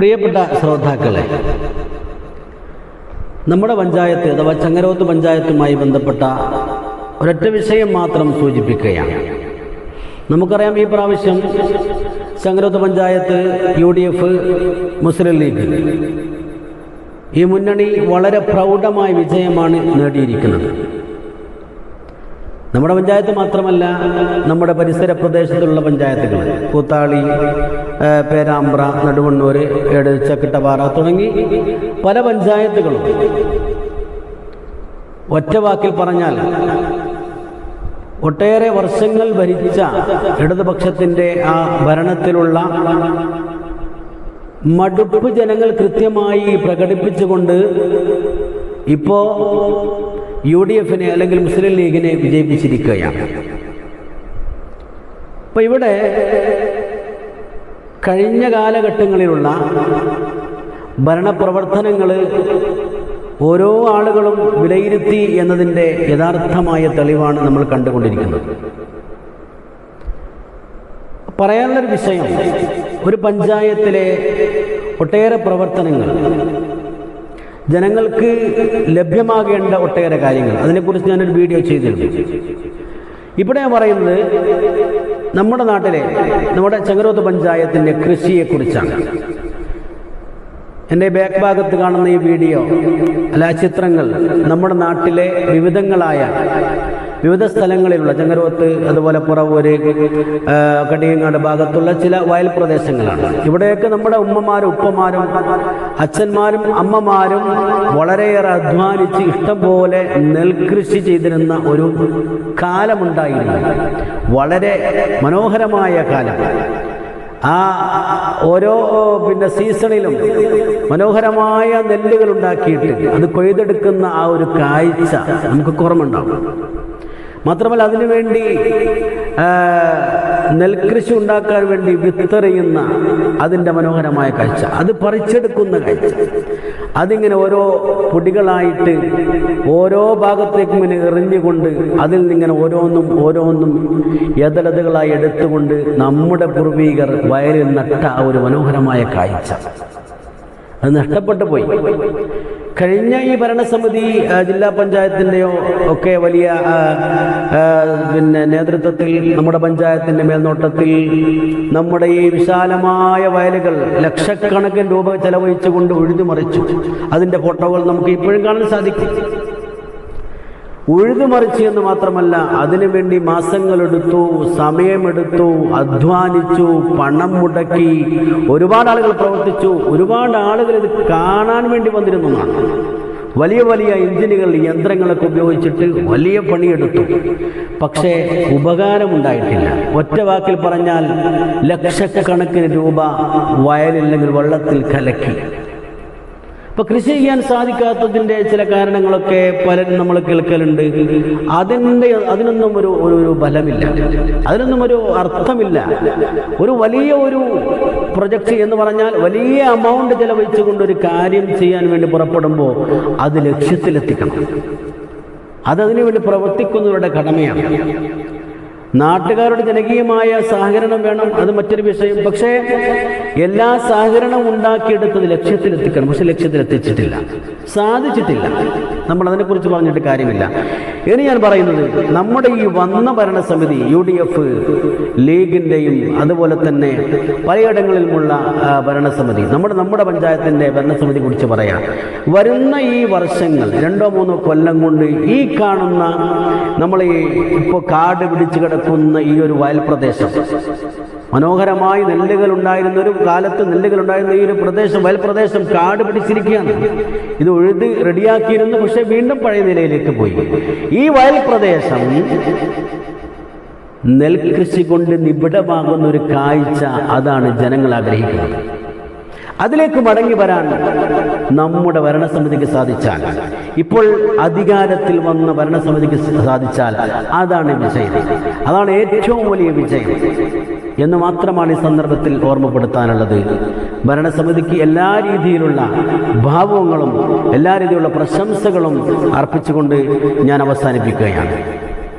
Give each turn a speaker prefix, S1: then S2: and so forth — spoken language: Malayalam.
S1: പ്രിയപ്പെട്ട ശ്രോതാക്കളെ നമ്മുടെ പഞ്ചായത്ത് അഥവാ ചങ്ങരോത്ത് പഞ്ചായത്തുമായി ബന്ധപ്പെട്ട ഒരൊറ്റ വിഷയം മാത്രം സൂചിപ്പിക്കുകയാണ്. നമുക്കറിയാം ഈ പ്രാവശ്യം Changaroth panchayat U D F Muslim League ഈ മുന്നണി വളരെ പ്രൗഢമായ വിജയമാണ് നേടിയിരിക്കുന്നത്. നമ്മുടെ പഞ്ചായത്ത് മാത്രമല്ല നമ്മുടെ പരിസര പ്രദേശത്തുള്ള പഞ്ചായത്തുകൾ. കൂത്താളി പേരാമ്പ്ര നടുവണ്ണൂർ ഏട് ചക്കിട്ടപാറ തുടങ്ങി പല പഞ്ചായത്തുകളും. ഒറ്റ വാക്കിൽ പറഞ്ഞാൽ ഒട്ടേറെ വർഷങ്ങൾ ഭരിച്ച ഇടതുപക്ഷത്തിന്റെ ആ ഭരണത്തിലുള്ള മടുപ്പ് ജനങ്ങൾ കൃത്യമായി പ്രകടിപ്പിച്ചുകൊണ്ട് ഇപ്പോ യു ഡി എഫിനെ അല്ലെങ്കിൽ മുസ്ലിം ലീഗിനെ വിജയിപ്പിച്ചിരിക്കുകയാണ്. അപ്പൊ ഇവിടെ കഴിഞ്ഞ കാലഘട്ടങ്ങളിലുള്ള ഭരണപ്രവർത്തനങ്ങൾ ഓരോ ആളുകളും വിലയിരുത്തി എന്നതിന്റെ യഥാർത്ഥമായ തെളിവാണ് നമ്മൾ കണ്ടുകൊണ്ടിരിക്കുന്നത്. പറയാനുള്ളൊരു വിഷയം ഒരു പഞ്ചായത്തിലെ ഒട്ടേറെ പ്രവർത്തനങ്ങൾ ജനങ്ങൾക്ക് ലഭ്യമാകേണ്ട ഒട്ടേറെ കാര്യങ്ങൾ. അതിനെക്കുറിച്ച് ഞാനൊരു വീഡിയോ ചെയ്തിരുന്നു. ഇവിടെ ഞാൻ പറയുന്നത് നമ്മുടെ നാട്ടിലെ നമ്മുടെ ചങ്ങരോത്ത് പഞ്ചായത്തിന്റെ കൃഷിയെക്കുറിച്ചാണ്. എന്റെ ബാക്ക് ഭാഗത്ത് കാണുന്ന ഈ വീഡിയോ അല്ല ചിത്രങ്ങൾ നമ്മുടെ നാട്ടിലെ വിവിധങ്ങളായ വിവിധ സ്ഥലങ്ങളിലുള്ള ചെങ്ങരോത്ത് അതുപോലെ പുറവൂര് കടിയങ്ങാട് ഭാഗത്തുള്ള ചില വയൽ പ്രദേശങ്ങളാണ്. ഇവിടെയൊക്കെ നമ്മുടെ ഉമ്മമാരും ഉപ്പമാരും അച്ഛന്മാരും അമ്മമാരും വളരെയേറെ അധ്വാനിച്ച് ഇഷ്ടംപോലെ നെൽകൃഷി ചെയ്തിരുന്ന ഒരു കാലമുണ്ടായിരുന്നു. വളരെ മനോഹരമായ കാലം. ആ ഓരോ പിന്നെ സീസണിലും മനോഹരമായ നെല്ലുകൾ ഉണ്ടാക്കിയിട്ട് അത് കൊയ്തെടുക്കുന്ന ആ ഒരു കാഴ്ച നമുക്ക് കുറവുണ്ടാവും മാത്രമല്ല അതിനുവേണ്ടി നെൽകൃഷി ഉണ്ടാക്കാൻ വേണ്ടി വിത്തെറിയുന്ന അതിന്റെ മനോഹരമായ കാഴ്ച. അത് പറിച്ചെടുക്കുന്ന കാഴ്ച. അതിങ്ങനെ ഓരോ പൊടികളായിട്ട് ഓരോ ഭാഗത്തേക്കും ഇങ്ങനെ എറിഞ്ഞുകൊണ്ട് അതിൽ നിന്നിങ്ങനെ ഓരോന്നും ഓരോന്നും യഥലതകളായി എടുത്തുകൊണ്ട് നമ്മുടെ പൂർവീകർ വയലിൽ നട്ട ഒരു മനോഹരമായ കാഴ്ച. അത് നഷ്ടപ്പെട്ടു പോയി. കഴിഞ്ഞ ഈ ഭരണസമിതി ജില്ലാ പഞ്ചായത്തിന്റെയോ ഒക്കെ വലിയ പിന്നെ നേതൃത്വത്തിൽ നമ്മുടെ പഞ്ചായത്തിന്റെ മേൽനോട്ടത്തിൽ നമ്മുടെ ഈ വിശാലമായ വയലുകൾ ലക്ഷക്കണക്കിന് രൂപ ചെലവഴിച്ചുകൊണ്ട് ഉഴുതുമറിച്ചു. അതിന്റെ ഫോട്ടോകൾ നമുക്ക് ഇപ്പോഴും കാണാൻ സാധിക്കും. ഉഴുതുമറിച്ച് എന്ന് മാത്രമല്ല അതിനുവേണ്ടി മാസങ്ങളെടുത്തു സമയമെടുത്തു അധ്വാനിച്ചു പണം മുടക്കി. ഒരുപാട് ആളുകൾ പ്രവർത്തിച്ചു. ഒരുപാട് ആളുകൾ ഇത് കാണാൻ വേണ്ടി വന്നിരുന്നു വലിയ വലിയ എഞ്ചിനുകൾ യന്ത്രങ്ങളൊക്കെ ഉപയോഗിച്ചിട്ട് വലിയ പണിയെടുത്തു. പക്ഷേ ഉപകാരമുണ്ടായിട്ടില്ല. ഒറ്റ വാക്കിൽ പറഞ്ഞാൽ ലക്ഷക്കണക്കിന് രൂപ വയലില്ലെങ്കിൽ വെള്ളത്തിൽ കലക്കി. ഇപ്പൊ കൃഷി ചെയ്യാൻ സാധിക്കാത്തതിന്റെ ചില കാരണങ്ങളൊക്കെ പലരും നമ്മൾ കേൾക്കലുണ്ട്. അതിന്റെ അതിനൊന്നും ഒരു ഒരു ബലമില്ല അതിനൊന്നും ഒരു അർത്ഥമില്ല. ഒരു വലിയ ഒരു പ്രൊജക്റ്റ് എന്ന് പറഞ്ഞാൽ വലിയ എമൗണ്ട് ചെലവഴിച്ചുകൊണ്ട് ഒരു കാര്യം ചെയ്യാൻ വേണ്ടി പുറപ്പെടുമ്പോൾ അത് ലക്ഷ്യത്തിലെത്തിക്കണം. അതതിനു വേണ്ടി പ്രവർത്തിക്കുന്നവരുടെ കടമയാണ്. നാട്ടുകാരുടെ ജനകീയമായ സഹകരണം വേണം അത് മറ്റൊരു വിഷയം. പക്ഷേ എല്ലാ സഹകരണവും ഉണ്ടാക്കിയെടുത്തത് ലക്ഷ്യത്തിലെത്തിക്കണം. പക്ഷെ ലക്ഷ്യത്തിലെത്തിച്ചിട്ടില്ല. സാധിച്ചിട്ടില്ല. നമ്മൾ അതിനെക്കുറിച്ച് പറഞ്ഞിട്ട് കാര്യമില്ല. ഇനി ഞാൻ പറയുന്നത് നമ്മുടെ ഈ വന്ന ഭരണസമിതി യു ഡി എഫ് ലീഗിന്റെയും അതുപോലെ തന്നെ പലയിടങ്ങളിലുമുള്ള ഭരണസമിതി നമ്മുടെ നമ്മുടെ പഞ്ചായത്തിന്റെ ഭരണസമിതി കുറിച്ച് പറയാം. വരുന്ന ഈ വർഷങ്ങൾ രണ്ടോ മൂന്നോ കൊല്ലം കൊണ്ട് ഈ കാണുന്ന നമ്മൾ ഇപ്പോൾ കാട് പിടിച്ച് കിടക്കുന്ന ഈ ഒരു വയൽ പ്രദേശം. മനോഹരമായി നെല്ലുകൾ ഉണ്ടായിരുന്ന ഒരു കാലത്ത് നെല്ലുകൾ ഉണ്ടായിരുന്ന ഈ ഒരു പ്രദേശം വയൽ പ്രദേശം കാട് പിടിച്ചിരിക്കുകയാണ്. ഇത് ഒഴുതി റെഡിയാക്കിയിരുന്നു പക്ഷെ വീണ്ടും പഴയ നിലയിലേക്ക് പോയി. ഈ വയൽ പ്രദേശം നെൽകൃഷി കൊണ്ട് നിബിഡമാകുന്ന ഒരു കാഴ്ച അതാണ് ജനങ്ങൾ ആഗ്രഹിക്കുന്നത്. അതിലേക്ക് മടങ്ങി വരാൻ നമ്മുടെ ഭരണസമിതിക്ക് സാധിച്ചാൽ ഇപ്പോൾ അധികാരത്തിൽ വന്ന ഭരണസമിതിക്ക് സാധിച്ചാൽ അതാണ് വിജയം. അതാണ് ഏറ്റവും വലിയ വിജയം എന്ന് മാത്രമാണ് ഈ സന്ദർഭത്തിൽ ഓർമ്മപ്പെടുത്താനുള്ളത്. ഭരണസമിതിക്ക് എല്ലാ രീതിയിലുള്ള ഭാവങ്ങളും എല്ലാ രീതിയിലുള്ള പ്രശംസകളും അർപ്പിച്ചുകൊണ്ട് ഞാൻ അവസാനിപ്പിക്കുകയാണ്.